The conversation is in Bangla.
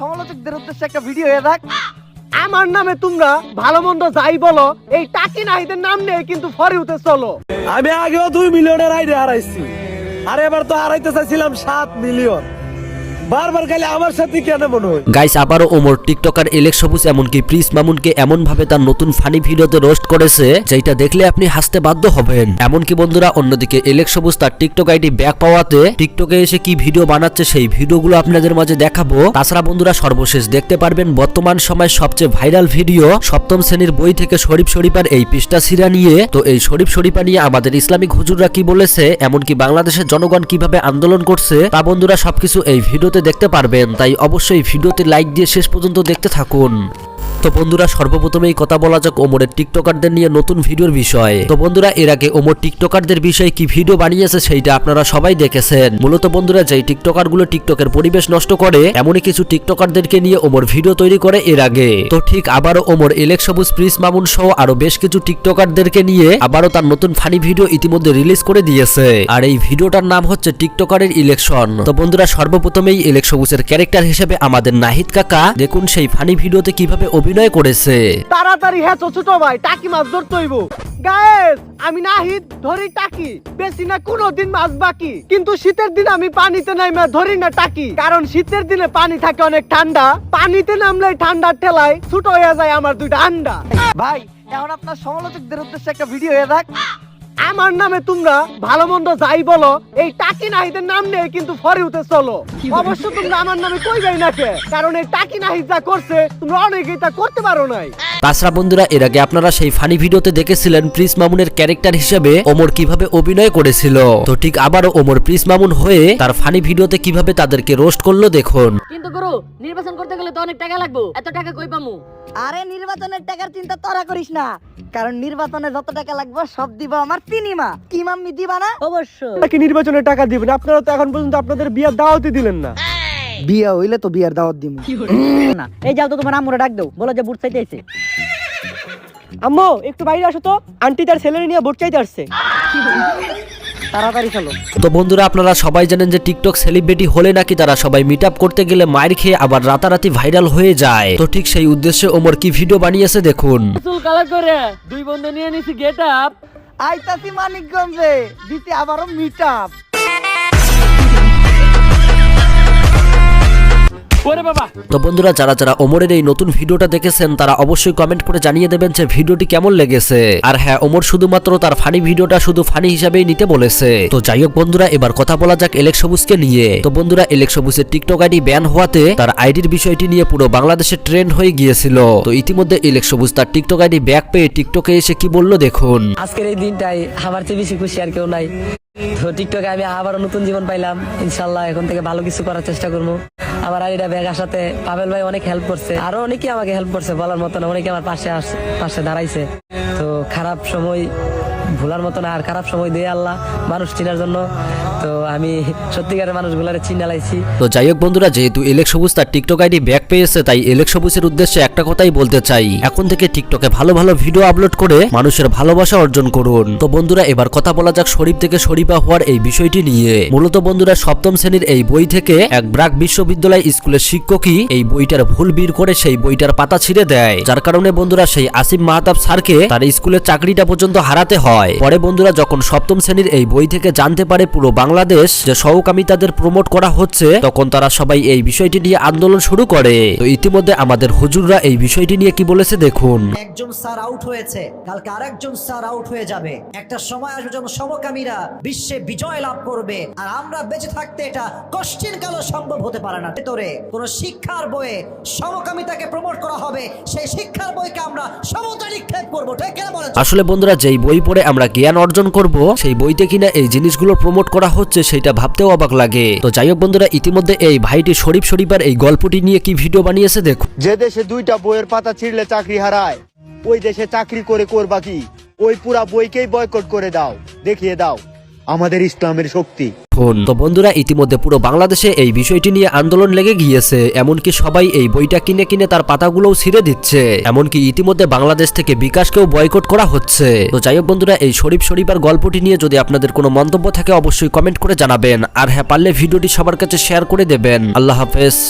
সমালোচকদের উদ্দেশ্যে একটা ভিডিও হয়ে থাক আমার নামে তোমরা ভালো মন্দ যাই বলো, এই টাকি নাহিদের নাম নিয়ে কিন্তু ফরে উঠে চলো। আমি আগেও দুই মিলিয়নের আইডিয়া হারাইছি। আর এবার তো হারাইতে চাইছিলাম সাত মিলিয়ন গাইস আবারও ওমর, টিকটকার এলেক সবুজ এমনকি প্রিস মামুনকে এমন ভাবে তার নতুন ফানি ভিডিওতে রোস্ট করেছে যেটা দেখলে আপনি হাসতে বাধ্য হবেন। এমনকি বন্ধুরা, অন্যদিকে এলেক সবুজ তার টিকটক আইডি ব্যাক পাওয়াতে টিকটকে এসে কি ভিডিও বানাচ্ছে সেই ভিডিওগুলো আপনাদের মাঝে দেখাবো। তাছাড়া বন্ধুরা, সর্বশেষ দেখতে পারবেন বর্তমান সময় সবচেয়ে ভাইরাল ভিডিও, সপ্তম শ্রেণির বই থেকে শরীফ শরীফার এই পৃষ্ঠা সিরা নিয়ে। তো এই শরীফ শরীফা নিয়ে আমাদের ইসলামিক হুজুররা কি বলেছে, এমনকি বাংলাদেশের জনগণ কীভাবে আন্দোলন করছে, তা বন্ধুরা সবকিছু এই ভিডিওতে দেখতে পারবেন তাই অবশ্যই ভিডিওতে লাইক দিয়ে শেষ পর্যন্ত দেখতে থাকুন। তো বন্ধুরা সর্বপ্রথমেই কথা বলা যাক ওমরের টিকটকারদের নিয়ে নতুন ভিডিওর বিষয়ে। তো বন্ধুরা, এর আগে ওমর টিকটকারদের বিষয়ে কি ভিডিও বানিয়েছে সেইটা আপনারা সবাই দেখেছেন। মূলত বন্ধুরা, যেই টিকটকারগুলো টিকটকের পরিবেশ নষ্ট করে, এমনই কিছু টিকটকারদেরকে নিয়ে ওমর ভিডিও তৈরি করে এর আগে। তো ঠিক আবারও ওমর, এলেক সবুজ প্রিস মামুন সহ আরও বেশ কিছু টিকটকারদেরকে নিয়ে আবারও তার নতুন ফানি ভিডিও ইতিমধ্যে রিলিজ করে দিয়েছে। আর এই ভিডিওটার নাম হচ্ছে টিকটকারের ইলেকশন। তো বন্ধুরা, সর্বপ্রথমেই এলেক সবুজের ক্যারেক্টার হিসেবে আমাদের নাহিদ কাকা, দেখুন সেই ফানি ভিডিওতে কীভাবে অভিনয় করেছে। তাড়াতাড়ি হ্যাঁ ছোট ভাই টাকি মাছ ধরতে হইব। গায়েস আমি নাহিদ ধরি টাকি। বেশি না কোনো দিন মাছ বাকি। কিন্তু শীতের দিন আমি পানিতে নাইমা ধরি না টাকি। কারণ শীতের দিনে পানি থাকে অনেক ঠান্ডা। পানিতে নামলে ঠান্ডার ঠেলায় ছোট হয়ে যায় আমার দুইটা আন্ডা। ভাই এখন আপনার সমালোচকদের উদ্দেশ্যে একটা ভিডিও হয়ে থাক আমার নামে তোমরা ভালো মন্দ যাই বলো এই টাকি নাহিদের নাম নিয়ে কিন্তু ফরে উঠে চলো। অবশ্য তোমরা আমার নামে কইবাই না কে কারণ এই টাকি নাহিদ যা করছে তোমরা অনেকেই তা করতে পারো নাই। তাছাড়া বন্ধুরা এর আগে আপনারা সেই ফানি ভিডিওতে দেখেছিলেন প্রিস মামুনের ক্যারেক্টার হিসেবে ওমর কীভাবে অভিনয় করেছিল। তো ঠিক আবারও ওমর প্রিস মামুন হয়ে তার ফানি ভিডিওতে কীভাবে তাদেরকে রোস্ট করল দেখুন। কিন্তু গুরু নির্বাচন করতে গেলে তো অনেক টাকা লাগবে। এত টাকা কই পামু? আরে নির্বাচনের টাকার চিন্তা তোরা করিস না। কারণ নির্বাচনে যত টাকা লাগবে সব দিব আমার তিনিমা। কি মাম্মি দিবা না? অবশ্য নাকি নির্বাচনের টাকা দিবেন? আপনারা তো এখন পর্যন্ত আপনাদের বিয়ার দাওয়াতই দিলেন না। বিয়ে হইলে তো বিয়ার দাওয়াত দিব না এই যাও তো তোমার আম্মুরে ডাক দাও বলো যে বুট চাইতে আইছে। আম্মু একটু বাইরে আসো তো আন্টি তার ছেলে নিয়ে ভোট চাইতে আসছে। তাড়াতাড়ি চলো। তো বন্ধুরা আপনারা সবাই জানেন যে টিকটক সেলিব্রিটি হলে নাকি তারা সবাই মিট আপ করতে গেলে মায়ের খেয়ে আবার রাতারাতি ভাইরাল হয়ে যায়। তো ঠিক সেই উদ্দেশ্যে ওমর কি ভিডিও বানিয়েছে দেখুন। চুল কালার করে দুই বন্ধু নিয়ে নিছি গেট আপ আইতাছি মানিকগঞ্জে দিতে আবারও মিট আপ ওরে বাবা। তো বন্ধুরা যারা যারা ওমরের এই নতুন ভিডিওটা দেখেছেন তারা অবশ্যই কমেন্ট করে জানিয়ে দেবেন যে ভিডিওটি কেমন লেগেছে। আর হ্যাঁ ওমর শুধুমাত্র তার ফানি ভিডিওটা শুধু ফানি হিসাবেই নিতে বলেছে। তো যাই হোক বন্ধুরা এবার কথা বলা যাক এলেক সবুজকে নিয়ে। তো বন্ধুরা এলেক সবুজের টিকটক আইডি ব্যান হওয়াতে তার আইডির বিষয়টি নিয়ে পুরো বাংলাদেশে ট্রেন্ড হয়ে গিয়েছিল। তো ইতিমধ্যে এলেক সবুজ তার টিকটক আইডি ব্যাক পেয়ে টিকটকে এসে কি বলল দেখুন। আজকের এই দিনটাই আমার চেয়ে বেশি খুশি আর কেউ নাই। তো টিকটকে আমি আবারও নতুন জীবন পাইলাম। ইনশাল্লাহ এখন থেকে ভালো কিছু করার চেষ্টা করব। আমার আইডিটা ব্যাগ আসাতে পাবেল ভাই অনেক হেল্প করছে। আরও অনেকে আমাকে হেল্প করছে, বলার মতন অনেকে আমার পাশে পাশে দাঁড়াইছে। তো খারাপ সময় ভুলার মতন আর খারাপ সময় দিয়ে আল্লাহ। মানুষ চিনার জন্য তো আমি সত্যিকারের মানুষগুলারে চিনা লাইছি। তো যাই হোক বন্ধুরা, যেহেতু এলেক সবুজ, তার টিকটক আইডি ব্যাক পেয়েছে, তাই এলেক সবুজের উদ্দেশ্যে একটা কথাই বলতে চাই। এখন থেকে টিকটকে ভালো ভালো ভিডিও আপলোড করে মানুষের ভালোবাসা অর্জন করুন। তো বন্ধুরা, এবার কথা বলা যাক শরীফ থেকে শরীফা হওয়ার এই বিষয়টি নিয়ে। মূলত বন্ধুরা, সপ্তম শ্রেণির এই বই থেকে এক ব্রাক বিশ্ববিদ্যালয় স্কুলের শিক্ষকই এই বইটার ভুল বীর করে সেই বইটার পাতা ছিঁড়ে দেয়। যার কারণে বন্ধুরা, সেই আসিফ মাহতাব স্যারকে তার স্কুলের চাকরিটা পর্যন্ত হারাতে হয়। পরে বন্ধুরা, যখন সপ্তম শ্রেণির এই বই থেকে জানতে পারে পুরো বাংলাদেশ যে সহকামিতাদের প্রমোট করা হচ্ছে তখন তারা সবাই এই বিষয়টি নিয়ে আন্দোলন শুরু করে। তো ইতিমধ্যে আমাদের হুজুররা এই বিষয়টি নিয়ে কি বলেছে দেখুন। একজন স্যার আউট হয়েছে কালকে আরেকজন স্যার আউট হয়ে যাবে। একটা সময় আসবে যখন সমকামীরা বিশ্বে বিজয় লাভ করবে আর আমরা বেঁচে থাকতে এটা কষ্টের কালো সম্ভব হতে পারে না। ভেতরে কোন শিক্ষার বইয়ে সমকামিতাকে প্রমোট করা হবে সেই শিক্ষার বইকে আমরা সমুদ্রে নিক্ষেপ করব ঠিক আসলে বন্ধুরা যেই বই পড়ে আমরা জ্ঞান অর্জন করব সেই বইতে কিনা এই জিনিসগুলো প্রমোট করা হচ্ছে সেটা ভাবতেও অবাক লাগে। তো যাই হোক বন্ধুরা, ইতিমধ্যে এই ভাইটি শরীফ শরীফার এই গল্পটি নিয়ে কি ভিডিও বানিয়েছে দেখো যে দেশে দুইটা বইয়ের পাতা ছিঁড়লে চাকরি হারায়, ওই দেশে চাকরি করে করবা কি? ওই পুরা বইকেই বয়কট করে দাও, দেখিয়ে দাও, আমাদের ইসলামের শক্তি। ফোন তো বন্ধুরা, ইতিমধ্যে পুরো বাংলাদেশে এই বিষয়টি নিয়ে আন্দোলন লেগে গিয়েছে, এমনকি সবাই এই বইটা কিনে কিনে তার পাতাগুলোও ছিঁড়ে দিচ্ছে। এমনকি ইতিমধ্যে বাংলাদেশ থেকে বিকাশকেও বয়কট করা হচ্ছে। তো যাই হোক বন্ধুরা, এই শরীফ শরীফার গল্পটি নিয়ে যদি আপনাদের কোনো মন্তব্য থাকে, অবশ্যই কমেন্ট করে জানাবেন। আর হ্যাঁ পারলে ভিডিওটি সবার কাছে শেয়ার করে দেবেন। আল্লাহ হাফেজ।